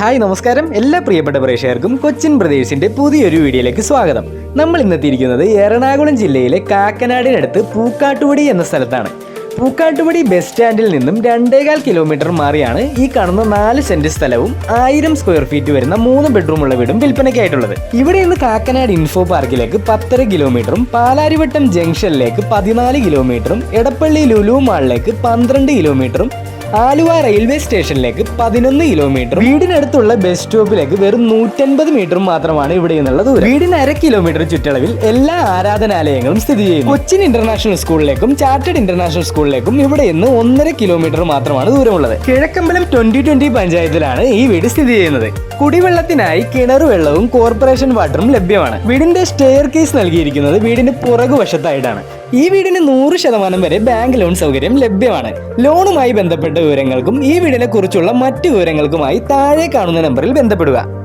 Hi നമസ്കാരം. എല്ലാ പ്രിയപ്പെട്ട പ്രേക്ഷകർക്കും കൊച്ചിൻ ബ്രദേഴ്സിന്റെ പുതിയൊരു വീഡിയോയിലേക്ക് സ്വാഗതം. നമ്മൾ ഇന്നെത്തിയിരിക്കുന്നത് എറണാകുളം ജില്ലയിലെ കാക്കനാടിനടുത്ത് പൂക്കാട്ടുപടി എന്ന സ്ഥലത്താണ്. പൂക്കാട്ടുപടി ബസ് സ്റ്റാൻഡിൽ നിന്നും രണ്ടേകാൽ കിലോമീറ്റർ മാറിയാണ് ഈ കാണുന്ന നാല് സെന്റ് സ്ഥലവും ആയിരം സ്ക്വയർ ഫീറ്റ് വരുന്ന മൂന്ന് ബെഡ്റൂമുള്ള വീടും വിൽപ്പനയ്ക്കായിട്ടുള്ളത്. ഇവിടെ നിന്ന് കാക്കനാട് ഇൻഫോ പാർക്കിലേക്ക് പത്തര കിലോമീറ്ററും പാലാരിവട്ടം ജംഗ്ഷനിലേക്ക് പതിനാല് കിലോമീറ്ററും എടപ്പള്ളി ലുലു മാളിലേക്ക് പന്ത്രണ്ട് കിലോമീറ്ററും ആലുവ റെയിൽവേ സ്റ്റേഷനിലേക്ക് പതിനൊന്ന് കിലോമീറ്റർ വീടിനടുത്തുള്ള ബസ് സ്റ്റോപ്പിലേക്ക് വെറും നൂറ്റൻപത് മീറ്റർ മാത്രമാണ് ഇവിടെ നിന്നുള്ള ദൂരം. വീടിന് അര കിലോമീറ്റർ ചുറ്റളവിൽ എല്ലാ ആരാധനാലയങ്ങളും സ്ഥിതി ചെയ്യുന്നു. കൊച്ചിൻ ഇന്റർനാഷണൽ സ്കൂളിലേക്കും ചാർട്ടേഡ് ഇന്റർനാഷണൽ സ്കൂളിലേക്കും ഇവിടെ നിന്ന് ഒന്നര കിലോമീറ്റർ മാത്രമാണ് ദൂരമുള്ളത്. കിഴക്കമ്പലം ട്വന്റി ട്വന്റി പഞ്ചായത്തിലാണ് ഈ വീട് സ്ഥിതി ചെയ്യുന്നത്. കുടിവെള്ളത്തിനായി കിണർ വെള്ളവും കോർപ്പറേഷൻ വാട്ടറും ലഭ്യമാണ്. വീടിന്റെ സ്റ്റെയർ കേസ് നൽകിയിരിക്കുന്നത് വീടിന്റെ പുറകുവശത്തായിട്ടാണ്. ഈ വീടിന് നൂറ് ശതമാനം വരെ ബാങ്ക് ലോൺ സൗകര്യം ലഭ്യമാണ്. ലോണുമായി ബന്ധപ്പെട്ട വിവരങ്ങൾക്കും ഈ വീടിനെ കുറിച്ചുള്ള മറ്റു വിവരങ്ങൾക്കുമായി താഴെ കാണുന്ന നമ്പറിൽ ബന്ധപ്പെടുക.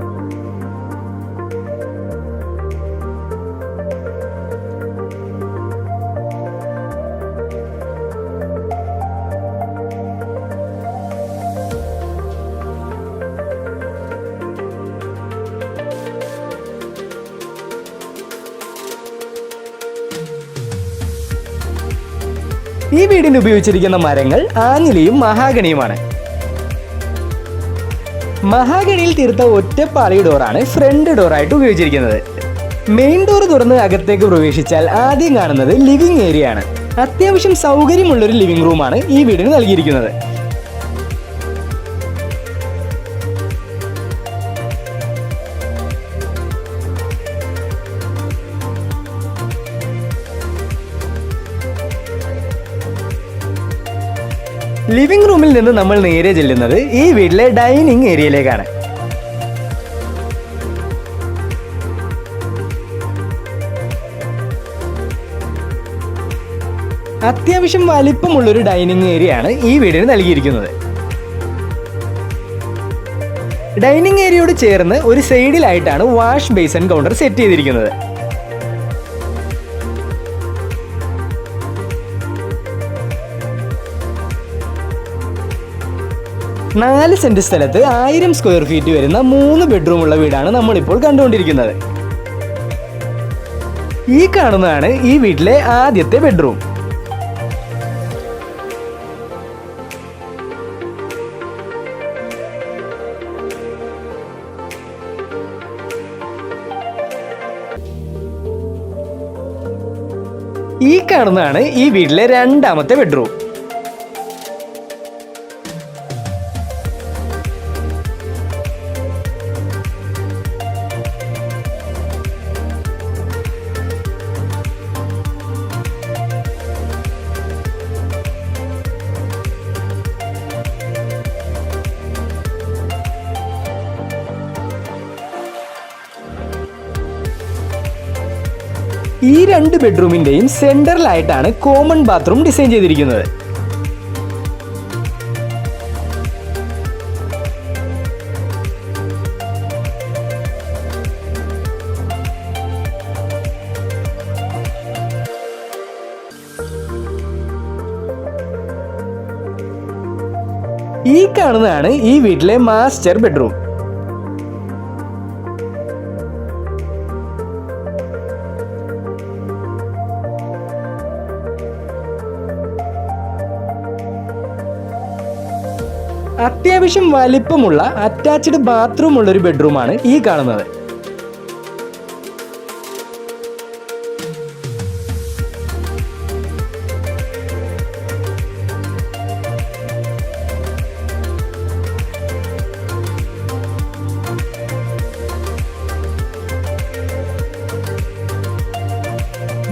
ഈ വീടിന് ഉപയോഗിച്ചിരിക്കുന്ന മരങ്ങൾ ആഞ്ഞിലിയും മഹാഗണിയുമാണ്. മഹാഗണിയിൽ തീർത്ത ഒറ്റപ്പാളി ഡോറാണ് ഫ്രണ്ട് ഡോറായിട്ട് ഉപയോഗിച്ചിരിക്കുന്നത്. മെയിൻ ഡോർ തുറന്ന് അകത്തേക്ക് പ്രവേശിച്ചാൽ ആദ്യം കാണുന്നത് ലിവിംഗ് ഏരിയ ആണ് അത്യാവശ്യം സൗകര്യമുള്ളൊരു ലിവിംഗ് റൂമാണ് ഈ വീടിന് നൽകിയിരിക്കുന്നത്. ലിവിംഗ് റൂമിൽ നിന്ന് നമ്മൾ നേരെ ചെല്ലുന്നത് ഈ വീട്ടിലെ ഡൈനിങ് ഏരിയയിലേക്കാണ് അത്യാവശ്യം വലിപ്പമുള്ളൊരു ഡൈനിങ് ഏരിയ ആണ് ഈ വീടിന് നൽകിയിരിക്കുന്നത്. ഡൈനിങ് ഏരിയയോട് ചേർന്ന് ഒരു സൈഡിലായിട്ടാണ് വാഷ് ബേസൻ കൗണ്ടർ സെറ്റ് ചെയ്തിരിക്കുന്നത്. നാല് സെന്റ് സ്ഥലത്ത് ആയിരം സ്ക്വയർ ഫീറ്റ് വരുന്ന മൂന്ന് ബെഡ്റൂം ഉള്ള വീടാണ് നമ്മളിപ്പോൾ കണ്ടുകൊണ്ടിരിക്കുന്നത്. ഈ കാണുന്നതാണ് ഈ വീട്ടിലെ ആദ്യത്തെ ബെഡ്റൂം ഈ കാണുന്നതാണ് ഈ വീട്ടിലെ രണ്ടാമത്തെ ബെഡ്റൂം ഈ രണ്ട് ബെഡ്റൂമിന്റെയും സെന്ററിലായിട്ടാണ് കോമൺ ബാത്റൂം ഡിസൈൻ ചെയ്തിരിക്കുന്നത്. ഈ കാണുന്നതാണ് ഈ വീട്ടിലെ മാസ്റ്റർ ബെഡ്റൂം. അത്യാവശ്യം വലിപ്പമുള്ള അറ്റാച്ച്ഡ് ബാത്റൂം ഉള്ള ഒരു ബെഡ്റൂമാണ് ഈ കാണുന്നത്.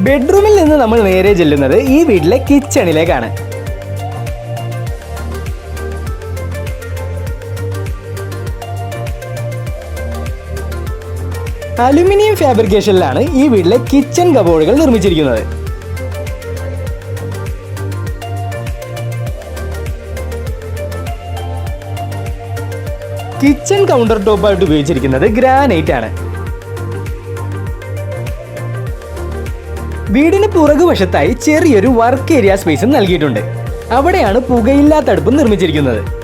ബെഡ്റൂമിൽ നിന്ന് നമ്മൾ നേരെ ചെല്ലുന്നത് ഈ വീട്ടിലെ കിച്ചണിലേക്കാണ് അലുമിനിയം ഫാബ്രിക്കേഷനിലാണ് ഈ വീട്ടിലെ കിച്ചൺ കബോർഡുകൾ നിർമ്മിച്ചിരിക്കുന്നത്. കിച്ചൺ കൗണ്ടർ ടോപ്പായിട്ട് ഉപയോഗിച്ചിരിക്കുന്നത് ഗ്രാനൈറ്റ് ആണ്. വീടിന് പുറകുവശത്തായി ചെറിയൊരു വർക്ക് ഏരിയ സ്പേസും നൽകിയിട്ടുണ്ട്. അവിടെയാണ് പുകയില്ലാത്ത അടുപ്പ് നിർമ്മിച്ചിരിക്കുന്നത്.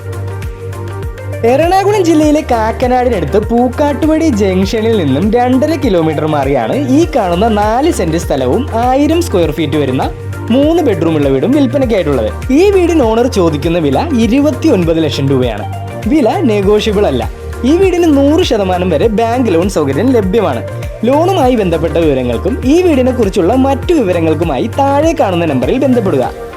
എറണാകുളം ജില്ലയിലെ കാക്കനാടിനടുത്ത് പൂക്കാട്ടുപടി ജംഗ്ഷനിൽ നിന്നും രണ്ടര കിലോമീറ്റർ മാറിയാണ് ഈ കാണുന്ന നാല് സെന്റ് സ്ഥലവും ആയിരം സ്ക്വയർ ഫീറ്റ് വരുന്ന മൂന്ന് ബെഡ്റൂമുള്ള വീടും വിൽപ്പനയ്ക്കായിട്ടുള്ളത്. ഈ വീടിന് ഓണർ ചോദിക്കുന്ന വില ഇരുപത്തി ഒൻപത് ലക്ഷം രൂപയാണ്. വില നെഗോഷ്യബിൾ അല്ല. ഈ വീടിന് നൂറ് ശതമാനം വരെ ബാങ്ക് ലോൺ സൗകര്യം ലഭ്യമാണ്. ലോണുമായി ബന്ധപ്പെട്ട വിവരങ്ങൾക്കും ഈ വീടിനെ കുറിച്ചുള്ള മറ്റു വിവരങ്ങൾക്കുമായി താഴെ കാണുന്ന നമ്പറിൽ ബന്ധപ്പെടുക.